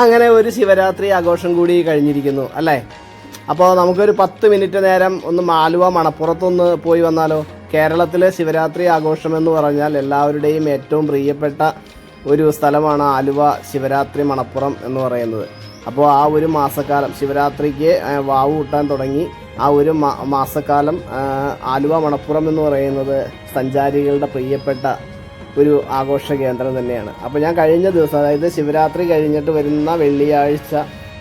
അങ്ങനെ ഒരു ശിവരാത്രി ആഘോഷം കൂടി കഴിഞ്ഞിരിക്കുന്നു അല്ലേ? അപ്പോൾ നമുക്കൊരു പത്ത് മിനിറ്റ് നേരം ഒന്ന് ആലുവ മണപ്പുറത്തൊന്ന് പോയി വന്നാലോ? കേരളത്തിലെ ശിവരാത്രി ആഘോഷം എന്ന് പറഞ്ഞാൽ എല്ലാവരുടെയും ഏറ്റവും പ്രിയപ്പെട്ട ഒരു സ്ഥലമാണ് ആലുവ ശിവരാത്രി മണപ്പുറം എന്ന് പറയുന്നത്. അപ്പോൾ ആ ഒരു മാസക്കാലം ശിവരാത്രിക്ക് വാവു കൂട്ടാൻ തുടങ്ങി. ആ ഒരു മാസക്കാലം ആലുവ മണപ്പുറം എന്ന് പറയുന്നത് സഞ്ചാരികളുടെ പ്രിയപ്പെട്ട ഒരു ആഘോഷ കേന്ദ്രം തന്നെയാണ്. അപ്പോൾ ഞാൻ കഴിഞ്ഞ ദിവസം അതായത് ശിവരാത്രി കഴിഞ്ഞിട്ട് വരുന്ന വെള്ളിയാഴ്ച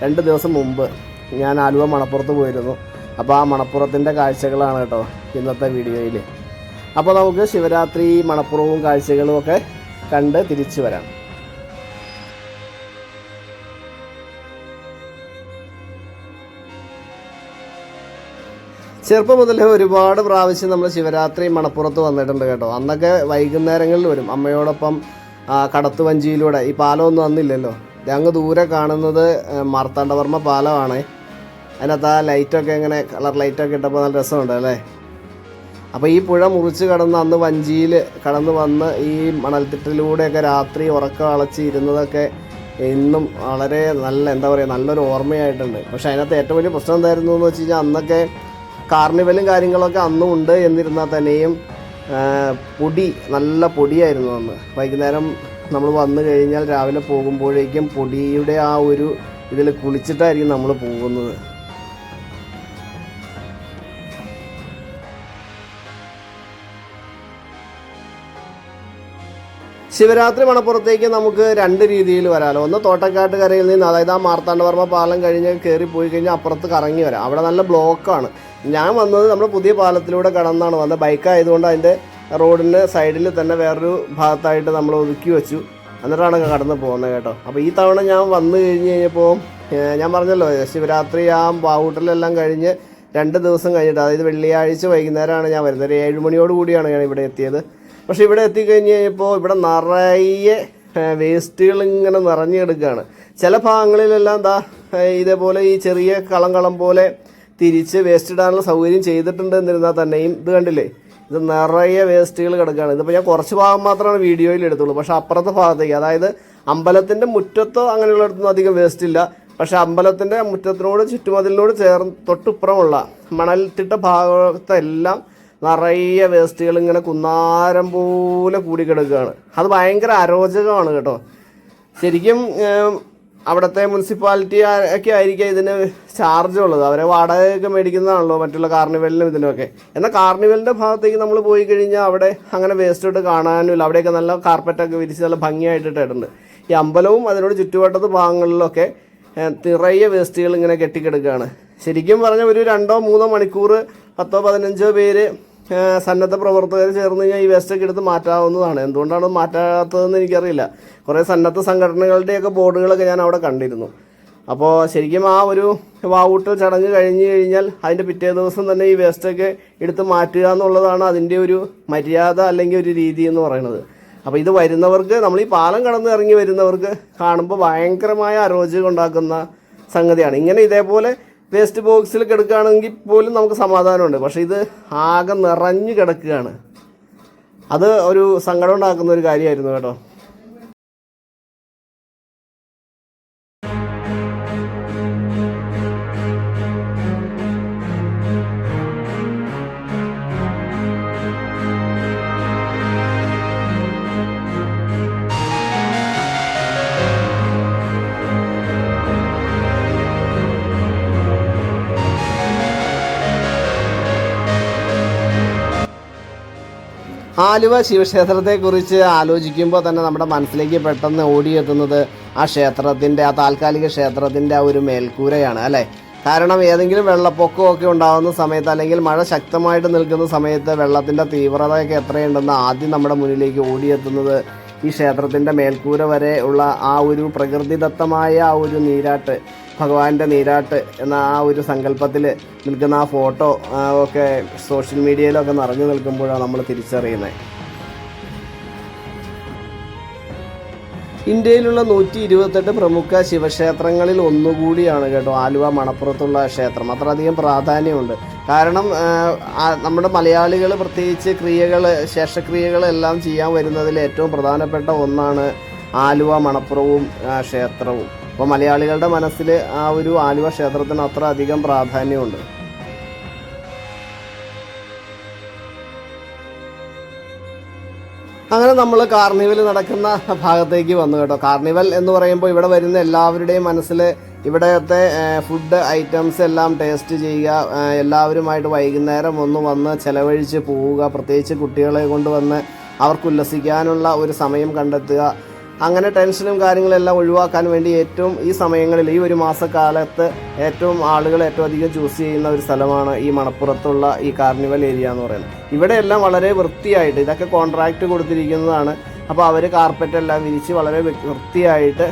രണ്ട് ദിവസം മുമ്പ് ഞാൻ ആലുവ മണപ്പുറത്ത് പോയിരുന്നു. അപ്പോൾ ആ മണപ്പുറത്തിന്റെ കാഴ്ചകളാണ് കേട്ടോ ഇന്നത്തെ വീഡിയോയിൽ അപ്പോൾ നമുക്ക് ശിവരാത്രി മണപ്പുറവും കാഴ്ചകളും ഒക്കെ കണ്ട് തിരിച്ചു വരാം. ചെറുപ്പം മുതലേ ഒരുപാട് പ്രാവശ്യം നമ്മൾ ശിവരാത്രി മണപ്പുറത്ത് വന്നിട്ടുണ്ട് കേട്ടോ. അന്നൊക്കെ വൈകുന്നേരങ്ങളിൽ വരും. അമ്മയോടൊപ്പം കടത്തു കടത്തുവഞ്ചിയിലൂടെ. ഈ പാലമൊന്നും അന്നില്ലല്ലോ. ഞങ്ങൾ ദൂരെ കാണുന്നത് മാർത്താണ്ഡവർമ്മ പാലമാണ്. അതിനകത്ത് ആ ലൈറ്റൊക്കെ ഇങ്ങനെ കളർ ലൈറ്റൊക്കെ ഇട്ടപ്പോൾ നല്ല രസമുണ്ട് അല്ലേ? അപ്പോൾ ഈ പുഴ മുറിച്ച് കടന്ന് അന്ന് വഞ്ചിയിൽ കടന്ന് വന്ന് ഈ മണൽത്തിട്ടിലൂടെയൊക്കെ രാത്രി ഉറക്കം അളച്ച് ഇരുന്നതൊക്കെ ഇന്നും വളരെ നല്ല എന്താ പറയുക നല്ലൊരു ഓർമ്മയായിട്ടുണ്ട്. പക്ഷേ അതിനകത്ത് ഏറ്റവും വലിയ പ്രശ്നം എന്തായിരുന്നു എന്ന് വെച്ച് കഴിഞ്ഞാൽ അന്നൊക്കെ കാർണിവലും കാര്യങ്ങളൊക്കെ അന്നും ഉണ്ട് എന്നിരുന്നാൽ തന്നെയും പൊടി നല്ല പൊടിയായിരുന്നു അന്ന്. വൈകുന്നേരം നമ്മൾ വന്നു കഴിഞ്ഞാൽ രാവിലെ പോകുമ്പോഴേക്കും പൊടിയുടെ ആ ഒരു ഇതിൽ കുളിച്ചിട്ടായിരിക്കും നമ്മൾ പോകുന്നത്. ശിവരാത്രി മണപ്പുറത്തേക്ക് നമുക്ക് രണ്ട് രീതിയിൽ വരാമല്ലോ ഒന്ന് തോട്ടക്കാട്ട് കരയിൽ നിന്ന് അതായത് ആ മാർത്താണ്ഡവർമ്മ പാലം കഴിഞ്ഞ് കയറി പോയി കഴിഞ്ഞാൽ അപ്പുറത്ത് കറങ്ങി വരാം. അവിടെ നല്ല ബ്ലോക്കാണ്. ഞാൻ വന്നത് നമ്മുടെ പുതിയ പാലത്തിലൂടെ കടന്നാണ്. വന്നത് ബൈക്കായതുകൊണ്ട് അതിന്റെ റോഡിന് സൈഡിൽ തന്നെ വേറൊരു ഭാഗത്തായിട്ട് നമ്മൾ ഒതുക്കി വെച്ചു. എന്നിട്ടാണ് കടന്നു പോകുന്നത് കേട്ടോ. അപ്പോൾ ഈ തവണ ഞാൻ വന്നു കഴിഞ്ഞ് കഴിഞ്ഞപ്പോൾ ഞാൻ പറഞ്ഞല്ലോ ശിവരാത്രി ആ ബാവൂട്ടിലെല്ലാം കഴിഞ്ഞ് രണ്ട് ദിവസം കഴിഞ്ഞിട്ട് അതായത് വെള്ളിയാഴ്ച വൈകുന്നേരമാണ് ഞാൻ വരുന്നത്. ഒരു ഏഴ് മണിയോട് കൂടിയാണ് ഞാൻ ഇവിടെ എത്തിയത്. പക്ഷേ ഇവിടെ എത്തിക്കഴിഞ്ഞ് കഴിഞ്ഞപ്പോൾ ഇവിടെ നിറയെ വേസ്റ്റുകൾ ഇങ്ങനെ നിറഞ്ഞെടുക്കുകയാണ് ചില ഭാഗങ്ങളിലെല്ലാം എന്താ ഇതേപോലെ ഈ ചെറിയ കളം കളം പോലെ തിരിച്ച് വേസ്റ്റ് ഇടാനുള്ള സൗകര്യം ചെയ്തിട്ടുണ്ട് എന്നിരുന്നാൽ തന്നെയും ഇത് കണ്ടില്ലേ? ഇത് നിറയെ വേസ്റ്റുകൾ കിടക്കുകയാണ് ഇതിപ്പോൾ ഞാൻ കുറച്ച് ഭാഗം മാത്രമാണ് വീഡിയോയിൽ എടുത്തുള്ളൂ. പക്ഷേ അപ്പുറത്തെ ഭാഗത്തേക്ക് അതായത് അമ്പലത്തിന്റെ മുറ്റത്തോ അങ്ങനെയുള്ളിടത്തൊന്നും അധികം വേസ്റ്റ് ഇല്ല. പക്ഷേ അമ്പലത്തിന്റെ മുറ്റത്തിനോട് ചുറ്റുമതിലിനോട് ചേർന്ന് തൊട്ടിപ്പുറമുള്ള മണൽത്തിട്ട ഭാഗത്തെല്ലാം നിറയെ വേസ്റ്റുകൾ ഇങ്ങനെ കുന്നാരം പോലെ കൂടി കിടക്കുകയാണ് അത് ഭയങ്കര അരോചകമാണ് കേട്ടോ. ശരിക്കും അവിടുത്തെ മുനിസിപ്പാലിറ്റി ഒക്കെ ആയിരിക്കും ഇതിന് ചാർജ് ഉള്ളത്. അവരെ വാടകയൊക്കെ മേടിക്കുന്നതാണല്ലോ മറ്റുള്ള കാർണിവലിനും ഇതിനൊക്കെ എന്നാൽ കാർണിവലിന്റെ ഭാഗത്തേക്ക് നമ്മൾ പോയി കഴിഞ്ഞാൽ അവിടെ അങ്ങനെ വേസ്റ്റ് ഇട്ട് കാണാനുമില്ല അവിടെയൊക്കെ നല്ല കാർപ്പറ്റൊക്കെ വിരിച്ച് നല്ല ഭംഗിയായിട്ട് ഇട്ടിട്ടുണ്ട് ഈ അമ്പലവും അതിനോട് ചുറ്റുവട്ടത്ത് ഭാഗങ്ങളിലൊക്കെ നിറയെ വേസ്റ്റുകൾ ഇങ്ങനെ കെട്ടിക്കിടക്കുകയാണ്. ശരിക്കും പറഞ്ഞാൽ ഒരു രണ്ടോ മൂന്നോ മണിക്കൂർ പത്തോ പതിനഞ്ചോ പേര് സന്നദ്ധ പ്രവർത്തകർ ചേർന്ന് കഴിഞ്ഞാൽ ഈ വേസ്റ്റൊക്കെ എടുത്ത് മാറ്റാവുന്നതാണ്. എന്തുകൊണ്ടാണ് മാറ്റാത്തതെന്ന് എനിക്കറിയില്ല. കുറേ സന്നദ്ധ സംഘടനകളുടെയൊക്കെ ബോർഡുകളൊക്കെ ഞാൻ അവിടെ കണ്ടിരുന്നു. അപ്പോൾ ശരിക്കും ആ ഒരു വാവൂട്ടൽ ചടങ്ങ് കഴിഞ്ഞ് കഴിഞ്ഞാൽ അതിന്റെ പിറ്റേ ദിവസം തന്നെ ഈ വേസ്റ്റൊക്കെ എടുത്ത് മാറ്റുക എന്നുള്ളതാണ് അതിന്റെ ഒരു മര്യാദ അല്ലെങ്കിൽ ഒരു രീതി എന്ന് പറയുന്നത്. അപ്പോൾ ഇത് വരുന്നവർക്ക് നമ്മൾ ഈ പാലം കടന്ന് ഇറങ്ങി വരുന്നവർക്ക് കാണുമ്പോൾ ഭയങ്കരമായ അരോചകം ഉണ്ടാക്കുന്ന സംഗതിയാണ്. ഇങ്ങനെ ഇതേപോലെ വേസ്റ്റ് ബോക്സിൽ കിടക്കുകയാണെങ്കിൽ പോലും നമുക്ക് സമാധാനമുണ്ട്. പക്ഷേ ഇത് ആകെ നിറഞ്ഞു കിടക്കുകയാണ്. അത് ഒരു സങ്കടം ഉണ്ടാക്കുന്ന ഒരു കാര്യമായിരുന്നു കേട്ടോ. ആലുവ ശിവക്ഷേത്രത്തെക്കുറിച്ച് ആലോചിക്കുമ്പോൾ തന്നെ നമ്മുടെ മനസ്സിലേക്ക് പെട്ടെന്ന് ഓടിയെത്തുന്നത് ആ ക്ഷേത്രത്തിന്റെ ആ താൽക്കാലിക ക്ഷേത്രത്തിന്റെ ആ ഒരു മേൽക്കൂരയാണ് അല്ലേ? കാരണം ഏതെങ്കിലും വെള്ളപ്പൊക്കമൊക്കെ ഉണ്ടാകുന്ന സമയത്ത് അല്ലെങ്കിൽ മഴ ശക്തമായിട്ട് നിൽക്കുന്ന സമയത്ത് വെള്ളത്തിന്റെ തീവ്രതയൊക്കെ എത്രയുണ്ടെന്ന് ആദ്യം നമ്മുടെ മുന്നിലേക്ക് ഓടിയെത്തുന്നത് ഈ ക്ഷേത്രത്തിന്റെ മേൽക്കൂര വരെ ഉള്ള ആ ഒരു പ്രകൃതിദത്തമായ ആ ഒരു നീരാട്ട് ഭഗവാന്റെ നീരാട്ട് എന്ന ആ ഒരു സങ്കല്പത്തിൽ നിൽക്കുന്ന ആ ഫോട്ടോ ഒക്കെ സോഷ്യൽ മീഡിയയിലൊക്കെ നിറഞ്ഞു നിൽക്കുമ്പോഴാണ് നമ്മൾ തിരിച്ചറിയുന്നത്. ഇന്ത്യയിലുള്ള നൂറ്റി ഇരുപത്തെട്ട് പ്രമുഖ ശിവക്ഷേത്രങ്ങളിൽ ഒന്നുകൂടിയാണ് കേട്ടോ ആലുവ മണപ്പുറത്തുള്ള ക്ഷേത്രം. അത്രയധികം പ്രാധാന്യമുണ്ട്. കാരണം നമ്മുടെ മലയാളികൾ പ്രത്യേകിച്ച് ക്രിയകൾ ശേഷക്രിയകളെല്ലാം ചെയ്യാൻ വരുന്നതിൽ ഏറ്റവും പ്രധാനപ്പെട്ട ഒന്നാണ് ആലുവ മണപ്പുറവും ക്ഷേത്രവും. അപ്പോൾ മലയാളികളുടെ മനസ്സിൽ ആ ഒരു ആലുവ ക്ഷേത്രത്തിന് അത്ര അധികം പ്രാധാന്യമുണ്ട്. അങ്ങനെ നമ്മൾ കാർണിവൽ നടക്കുന്ന ഭാഗത്തേക്ക് വന്നു കേട്ടോ. കാർണിവൽ എന്ന് പറയുമ്പോൾ ഇവിടെ വരുന്ന എല്ലാവരുടെയും മനസ്സിൽ ഇവിടത്തെ ഫുഡ് ഐറ്റംസ് എല്ലാം ടേസ്റ്റ് ചെയ്യുക എല്ലാവരുമായിട്ട് വൈകുന്നേരം ഒന്ന് വന്ന് ചിലവഴിച്ച് പോവുക പ്രത്യേകിച്ച് കുട്ടികളെ കൊണ്ടുവന്ന് അവർക്ക് ഉല്ലസിക്കാനുള്ള ഒരു സമയം കണ്ടെത്തുക അങ്ങനെ ടെൻഷനും കാര്യങ്ങളെല്ലാം ഒഴിവാക്കാൻ വേണ്ടി ഏറ്റവും ഈ സമയങ്ങളിൽ ഈ ഒരു മാസക്കാലത്ത് ഏറ്റവും ആളുകൾ ഏറ്റവും അധികം ചൂസ് ചെയ്യുന്ന ഒരു സ്ഥലമാണ് ഈ മണപ്പുറത്തുള്ള ഈ കാർണിവൽ ഏരിയ എന്ന് പറയുന്നത്. ഇവിടെയെല്ലാം വളരെ വൃത്തിയായിട്ട് ഇതൊക്കെ കോൺട്രാക്റ്റ് കൊടുത്തിരിക്കുന്നതാണ്. അപ്പോൾ അവർ കാർപ്പറ്റ് എല്ലാം വിരിച്ച് വളരെ വൃത്തിയായിട്ട്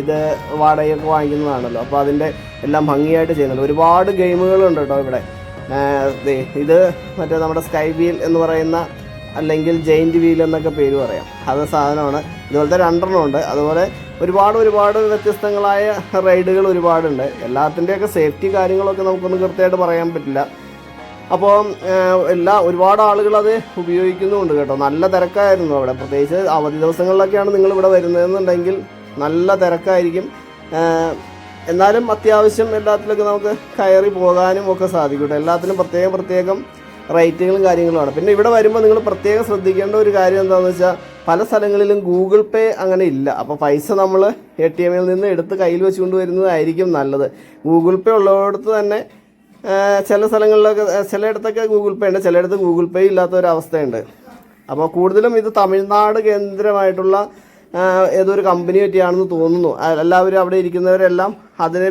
ഇത് വാടകയൊക്കെ വാങ്ങിക്കുന്നതാണല്ലോ. അപ്പോൾ അതിന്റെ എല്ലാം ഭംഗിയായിട്ട് ചെയ്യുന്നുണ്ട്. ഒരുപാട് ഗെയിമുകളുണ്ട് കേട്ടോ ഇവിടെ. ഇത് മറ്റേ നമ്മുടെ സ്കൈ വീൽ എന്ന് പറയുന്ന അല്ലെങ്കിൽ ജെയിന്റ് വീൽ എന്നൊക്കെ പേര് പറയാം. അത് സാധനമാണ്. ഇതുപോലത്തെ രണ്ടെണ്ണം ഉണ്ട്. അതുപോലെ ഒരുപാട് ഒരുപാട് വ്യത്യസ്തങ്ങളായ റൈഡുകൾ ഒരുപാടുണ്ട്. എല്ലാത്തിന്റെയൊക്കെ സേഫ്റ്റി കാര്യങ്ങളൊക്കെ നമുക്കൊന്നും കൃത്യമായിട്ട് പറയാൻ പറ്റില്ല. അപ്പോൾ എല്ലാ ഒരുപാട് ആളുകൾ അത് ഉപയോഗിക്കുന്നുമുണ്ട് കേട്ടോ. നല്ല തിരക്കായിരുന്നു അവിടെ. പ്രത്യേകിച്ച് അവധി ദിവസങ്ങളിലൊക്കെയാണ് നിങ്ങൾ ഇവിടെ വരുന്നതെന്നുണ്ടെങ്കിൽ നല്ല തിരക്കായിരിക്കും. എന്നാലും അത്യാവശ്യം എല്ലാത്തിലൊക്കെ നമുക്ക് കയറി പോകാനും ഒക്കെ സാധിക്കും കേട്ടോ. എല്ലാത്തിനും പ്രത്യേകം പ്രത്യേകം റേറ്റുകളും കാര്യങ്ങളുമാണ്. പിന്നെ ഇവിടെ വരുമ്പോൾ നിങ്ങൾ പ്രത്യേകം ശ്രദ്ധിക്കേണ്ട ഒരു കാര്യം എന്താണെന്ന് വെച്ചാൽ പല സ്ഥലങ്ങളിലും ഗൂഗിൾ പേ അങ്ങനെ ഇല്ല. അപ്പോൾ പൈസ നമ്മൾ എ ടി എമ്മിൽ നിന്ന് എടുത്ത് കയ്യിൽ വെച്ചുകൊണ്ട് വരുന്നതായിരിക്കും നല്ലത്. ഗൂഗിൾ പേ ഉള്ളിടത്ത് തന്നെ ചില സ്ഥലങ്ങളിലൊക്കെ ചിലയിടത്തൊക്കെ ഗൂഗിൾ പേ ഉണ്ട്. ചിലയിടത്ത് ഗൂഗിൾ പേ ഇല്ലാത്ത ഒരു അവസ്ഥയുണ്ട്. അപ്പോൾ കൂടുതലും ഇത് തമിഴ്നാട് കേന്ദ്രമായിട്ടുള്ള ഏതൊരു കമ്പനി പറ്റിയാണെന്ന് തോന്നുന്നു. എല്ലാവരും അവിടെ ഇരിക്കുന്നവരെല്ലാം അതിനെ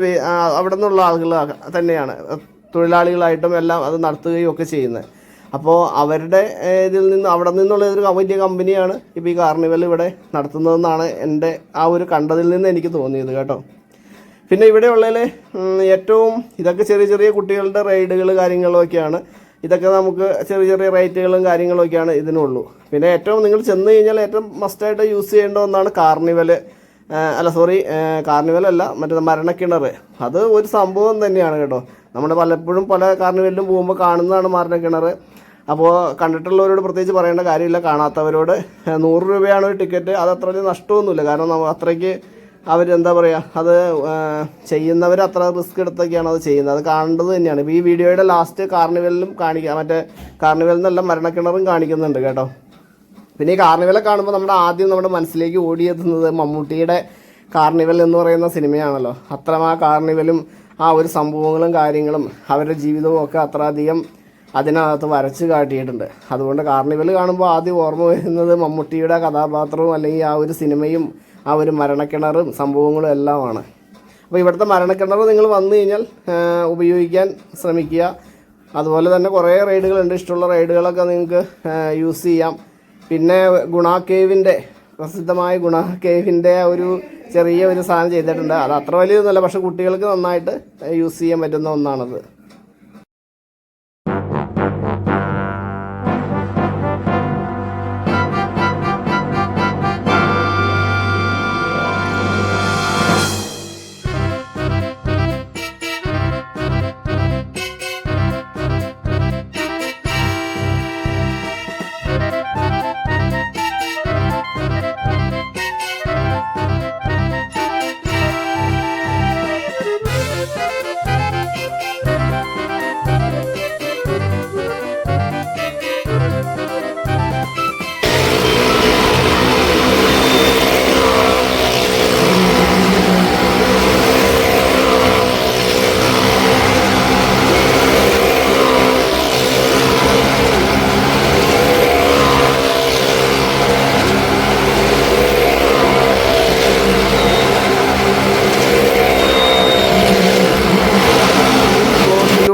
അവിടെ നിന്നുള്ള ആളുകൾ തന്നെയാണ്. തൊഴിലാളികളായിട്ടും എല്ലാം അത് നടത്തുകയും ഒക്കെ ചെയ്യുന്നത്. അപ്പോൾ അവരുടെ ഇതിൽ നിന്ന് അവിടെ നിന്നുള്ള ഒരു വലിയ കമ്പനിയാണ് ഇപ്പോൾ ഈ കാർണിവൽ ഇവിടെ നടത്തുന്നതെന്നാണ് എന്റെ ആ ഒരു കണ്ടതിൽ നിന്ന് എനിക്ക് തോന്നിയത് കേട്ടോ. പിന്നെ ഇവിടെ ഉള്ളതിൽ ഏറ്റവും ഇതൊക്കെ ചെറിയ ചെറിയ കുട്ടികളുടെ റൈഡുകൾ കാര്യങ്ങളൊക്കെയാണ് ഇതൊക്കെ നമുക്ക് ചെറിയ ചെറിയ റേറ്റുകളും കാര്യങ്ങളൊക്കെയാണ് ഇതിനുള്ളൂ. പിന്നെ ഏറ്റവും നിങ്ങൾ ചെന്ന് കഴിഞ്ഞാൽ ഏറ്റവും മസ്റ്റായിട്ട് യൂസ് ചെയ്യേണ്ട ഒന്നാണ് കാർണിവൽ അല്ല സോറി കാർണിവൽ അല്ല മറ്റേ മരണക്കിണർ അത് ഒരു സംഭവം തന്നെയാണ് കേട്ടോ. നമ്മൾ പലപ്പോഴും പല കാർണിവലിലും പോകുമ്പോൾ കാണുന്നതാണ് മരണക്കിണർ അപ്പോൾ കണ്ടിട്ടുള്ളവരോട് പ്രത്യേകിച്ച് പറയേണ്ട കാര്യമില്ല. കാണാത്തവരോട് നൂറ് രൂപയാണ് ഒരു ടിക്കറ്റ് അത് അത്ര വലിയ നഷ്ടമൊന്നുമില്ല. കാരണം നമ്മ അത്രയ്ക്ക് അവരെന്താ പറയുക അത് ചെയ്യുന്നവർ അത്ര റിസ്ക് എടുത്തൊക്കെയാണ് അത് ചെയ്യുന്നത്. അത് കാണേണ്ടത് തന്നെയാണ്. ഇപ്പോൾ ഈ വീഡിയോയുടെ ലാസ്റ്റ് കാർണിവലിലും കാണിക്കുക മറ്റേ കാർണിവലിൽ നിന്നെല്ലാം മരണക്കിണറും കാണിക്കുന്നുണ്ട് കേട്ടോ. പിന്നെ ഈ കാർണിവലെ കാണുമ്പോൾ നമ്മുടെ ആദ്യം നമ്മുടെ മനസ്സിലേക്ക് ഓടിയെത്തുന്നത് മമ്മൂട്ടിയുടെ കാർണിവൽ എന്ന് പറയുന്ന സിനിമയാണല്ലോ. അത്രമാ കാർണിവലും ആ ഒരു സംഭവങ്ങളും കാര്യങ്ങളും അവരുടെ ജീവിതവും ഒക്കെ അത്ര അധികം അതിനകത്ത് വരച്ച് കാട്ടിയിട്ടുണ്ട്. അതുകൊണ്ട് കാർണിവൽ കാണുമ്പോൾ ആദ്യം ഓർമ്മ വരുന്നത് മമ്മൂട്ടിയുടെ കഥാപാത്രവും അല്ലെങ്കിൽ ആ ഒരു സിനിമയും ആ ഒരു മരണക്കിണറും സംഭവങ്ങളും എല്ലാമാണ്. അപ്പോൾ ഇവിടുത്തെ മരണക്കിണർ നിങ്ങൾ വന്നു കഴിഞ്ഞാൽ ഉപയോഗിക്കാൻ ശ്രമിക്കുക. അതുപോലെ തന്നെ കുറേ റൈഡുകളുണ്ട്. ഇഷ്ടമുള്ള റൈഡുകളൊക്കെ നിങ്ങൾക്ക് യൂസ് ചെയ്യാം. പിന്നെ ഗുണ കേവിന്റെ പ്രസിദ്ധമായ ഗുണ കേവിന്റെ ഒരു ചെറിയ ഒരു സാധനം ചെയ്തിട്ടുണ്ട്. അത് അത്ര വലിയതൊന്നുമല്ല പക്ഷെ കുട്ടികൾക്ക് നന്നായിട്ട് യൂസ് ചെയ്യാൻ പറ്റുന്ന ഒന്നാണത്.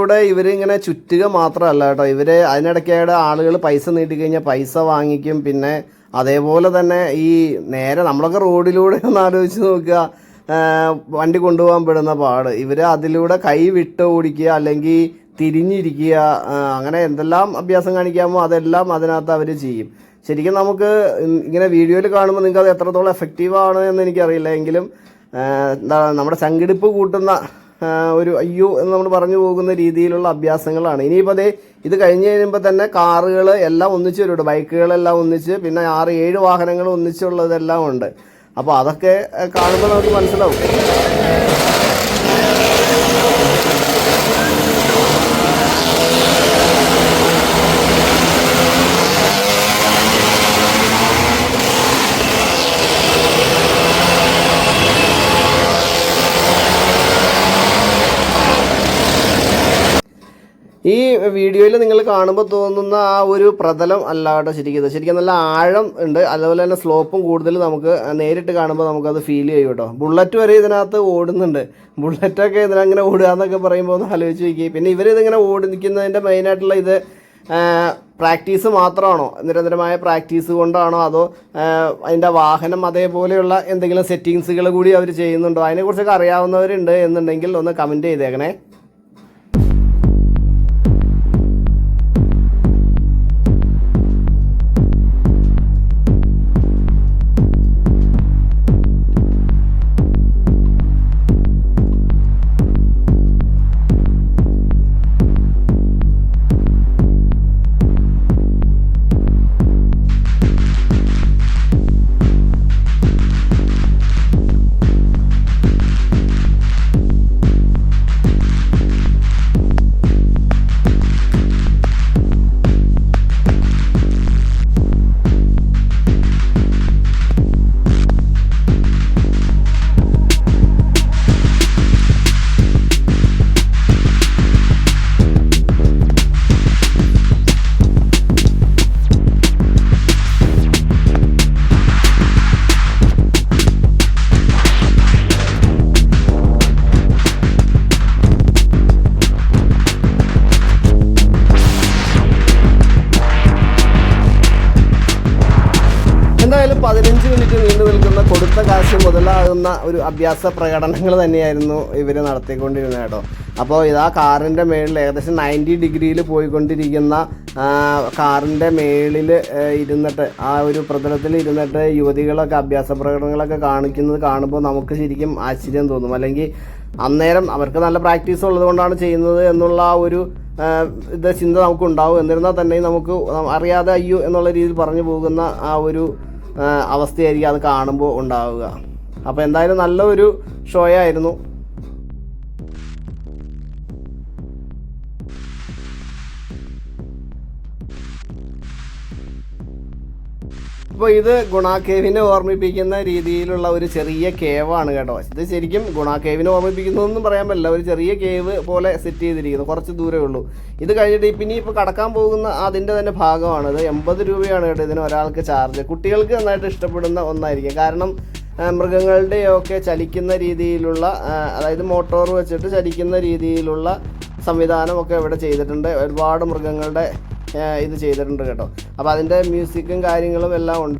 റോഡിലൂടെ ഇവരിങ്ങനെ ചുറ്റുക മാത്രമല്ല കേട്ടോ. ഇവർ അതിനിടയ്ക്കായിട്ട് ആളുകൾ പൈസ നീട്ടിക്കഴിഞ്ഞാൽ പൈസ വാങ്ങിക്കും. പിന്നെ അതേപോലെ തന്നെ ഈ നേരെ നമ്മളൊക്കെ റോഡിലൂടെ ഒന്ന് ആലോചിച്ച് നോക്കുക. വണ്ടി കൊണ്ടുപോകാൻ പെടുന്ന പാട്. ഇവർ അതിലൂടെ കൈ വിട്ട് ഓടിക്കുക അല്ലെങ്കിൽ തിരിഞ്ഞിരിക്കുക. അങ്ങനെ എന്തെല്ലാം അഭ്യാസം കാണിക്കാമോ അതെല്ലാം അതിനകത്ത് അവർ ചെയ്യും. ശരിക്കും നമുക്ക് ഇങ്ങനെ വീഡിയോയിൽ കാണുമ്പോൾ നിങ്ങൾക്ക് അത് എത്രത്തോളം എഫക്റ്റീവ് ആണ് എന്ന് എനിക്കറിയില്ല. എങ്കിലും എന്താ നമ്മുടെ സംഘടിപ്പ് കൂട്ടുന്ന ഒരു അയ്യോ എന്ന് നമ്മൾ പറഞ്ഞു പോകുന്ന രീതിയിലുള്ള അഭ്യാസങ്ങളാണ്. ഇനിയിപ്പോൾ അതേ ഇത് കഴിഞ്ഞ് കഴിയുമ്പോൾ തന്നെ കാറുകൾ എല്ലാം ഒന്നിച്ച് വരുന്നുണ്ട് ബൈക്കുകളെല്ലാം ഒന്നിച്ച് പിന്നെ ആറ് ഏഴ് വാഹനങ്ങൾ ഒന്നിച്ചുള്ളതെല്ലാം ഉണ്ട്. അപ്പോൾ അതൊക്കെ കാണുമ്പോൾ നമുക്ക് മനസ്സിലാവും. ഈ വീഡിയോയിൽ നിങ്ങൾ കാണുമ്പോൾ തോന്നുന്ന ആ ഒരു പ്രതലം അല്ല ശരിക്കും. ശരിക്കും നല്ല ആഴം ഉണ്ട്. അതുപോലെ തന്നെ സ്ലോപ്പും കൂടുതൽ നമുക്ക് നേരിട്ട് കാണുമ്പോൾ നമുക്കത് ഫീൽ ചെയ്യും കേട്ടോ. ബുള്ളറ്റ് വരെ ഇതിനകത്ത് ഓടുന്നുണ്ട്. ബുള്ളറ്റൊക്കെ ഇതിനങ്ങനെ ഓടുക എന്നൊക്കെ പറയുമ്പോൾ ഒന്ന് ആലോചിച്ച് നോക്കി. പിന്നെ ഇവരിതിങ്ങനെ ഓടിക്കുന്നതിന്റെ മെയിനായിട്ടുള്ള ഇത് പ്രാക്ടീസ് മാത്രമാണോ? നിരന്തരമായ പ്രാക്ടീസ് കൊണ്ടാണോ? അതോ അതിന്റെ വാഹനം അതേപോലെയുള്ള എന്തെങ്കിലും സെറ്റിങ്സുകൾ കൂടി അവർ ചെയ്യുന്നുണ്ടോ? അതിനെക്കുറിച്ചൊക്കെ അറിയാവുന്നവരുണ്ട് എന്നുണ്ടെങ്കിൽ ഒന്ന് കമന്റ് ചെയ്തേക്കണേ. മുതലാകുന്ന ഒരു അഭ്യാസ പ്രകടനങ്ങൾ തന്നെയായിരുന്നു ഇവർ നടത്തിക്കൊണ്ടിരുന്നത് കേട്ടോ. അപ്പോൾ ഇതാ കാറിന്റെ മേളിൽ ഏകദേശം നയന്റി ഡിഗ്രിയിൽ പോയിക്കൊണ്ടിരിക്കുന്ന കാറിന്റെ മേളിൽ ഇരുന്നിട്ട് ആ ഒരു പ്രതലത്തിൽ ഇരുന്നിട്ട് യുവതികളൊക്കെ അഭ്യാസ പ്രകടനങ്ങളൊക്കെ കാണിക്കുന്നത് കാണുമ്പോൾ നമുക്ക് ശരിക്കും ആശ്ചര്യം തോന്നും. അല്ലെങ്കിൽ അന്നേരം അവർക്ക് നല്ല പ്രാക്ടീസ് ഉള്ളതുകൊണ്ടാണ് ചെയ്യുന്നത് എന്നുള്ള ആ ഒരു ഇത് ചിന്ത നമുക്കുണ്ടാവും. എന്നിരുന്നാൽ തന്നെ നമുക്ക് അറിയാതെ അയ്യോ എന്നുള്ള രീതിയിൽ പറഞ്ഞു പോകുന്ന ആ ഒരു അവസ്ഥയായിരിക്കും അത് കാണുമ്പോൾ ഉണ്ടാവുക. അപ്പോൾ എന്തായാലും നല്ലൊരു ഷോ ആയിരുന്നു. അപ്പോൾ ഇത് ഗുണാക്കേവിനെ ഓർമ്മിപ്പിക്കുന്ന രീതിയിലുള്ള ഒരു ചെറിയ കേവാണ് കേട്ടോ. ഇത് ശരിക്കും ഗുണാക്കേവിനെ ഓർമ്മിപ്പിക്കുന്നു ഓർമ്മിപ്പിക്കുന്നതെന്നും പറയാൻ പറ്റില്ല. ഒരു ചെറിയ കേവ് പോലെ സെറ്റ് ചെയ്തിരിക്കുന്നു. കുറച്ച് ദൂരമേ ഉള്ളൂ. ഇത് കഴിഞ്ഞിട്ട് ഇനി ഇപ്പോൾ കടക്കാൻ പോകുന്ന അതിന്റെ തന്നെ ഭാഗമാണ്. ഇത് എൺപത് രൂപയാണ് കേട്ടോ ഇതിന് ഒരാൾക്ക് ചാർജ് കുട്ടികൾക്ക് നന്നായിട്ട് ഇഷ്ടപ്പെടുന്ന ഒന്നായിരിക്കും. കാരണം മൃഗങ്ങളുടെയൊക്കെ ചലിക്കുന്ന രീതിയിലുള്ള അതായത് മോട്ടോർ വെച്ചിട്ട് ചലിക്കുന്ന രീതിയിലുള്ള സംവിധാനമൊക്കെ ഇവിടെ ചെയ്തിട്ടുണ്ട്. ഒരുപാട് മൃഗങ്ങളുടെ ഇത് ചെയ്തിട്ടുണ്ട് കേട്ടോ. അപ്പോൾ അതിന്റെ മ്യൂസിക്കും കാര്യങ്ങളും എല്ലാം ഉണ്ട്.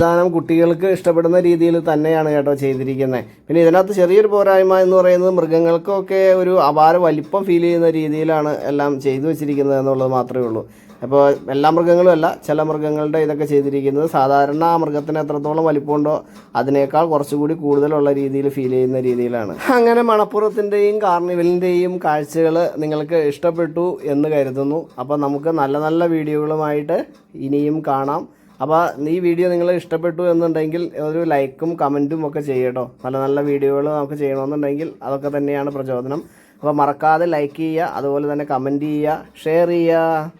സംവിധാനം കുട്ടികൾക്ക് ഇഷ്ടപ്പെടുന്ന രീതിയിൽ തന്നെയാണ് കേട്ടോ ചെയ്തിരിക്കുന്നത്. പിന്നെ ഇതിനകത്ത് ചെറിയൊരു പോരായ്മ എന്ന് പറയുന്നത് മൃഗങ്ങൾക്കൊക്കെ ഒരു അപാര വലിപ്പം ഫീൽ ചെയ്യുന്ന രീതിയിലാണ് എല്ലാം ചെയ്തു വെച്ചിരിക്കുന്നത് എന്നുള്ളത് മാത്രമേ ഉള്ളൂ. അപ്പോൾ എല്ലാ മൃഗങ്ങളും അല്ല ചില മൃഗങ്ങളുടെ ഇതൊക്കെ ചെയ്തിരിക്കുന്നത് സാധാരണ ആ മൃഗത്തിന് എത്രത്തോളം വലിപ്പമുണ്ടോ അതിനേക്കാൾ കുറച്ചുകൂടി കൂടുതലുള്ള രീതിയിൽ ഫീൽ ചെയ്യുന്ന രീതിയിലാണ്. അങ്ങനെ മണപ്പുറത്തിന്റെയും കാർണിവലിന്റെയും കാഴ്ചകൾ നിങ്ങൾക്ക് ഇഷ്ടപ്പെട്ടു എന്ന് കരുതുന്നു. അപ്പോൾ നമുക്ക് നല്ല നല്ല വീഡിയോകളുമായിട്ട് ഇനിയും കാണാം. അപ്പോൾ ഈ വീഡിയോ നിങ്ങൾ ഇഷ്ടപ്പെട്ടു എന്നുണ്ടെങ്കിൽ ഒരു ലൈക്കും കമന്റും ഒക്കെ ചെയ്യട്ടോ. നല്ല നല്ല വീഡിയോകൾ നമുക്ക് ചെയ്യണമെന്നുണ്ടെങ്കിൽ അതൊക്കെ തന്നെയാണ് പ്രചോദനം. അപ്പോൾ മറക്കാതെ ലൈക്ക് ചെയ്യുക അതുപോലെ തന്നെ കമന്റ് ചെയ്യുക ഷെയർ ചെയ്യുക.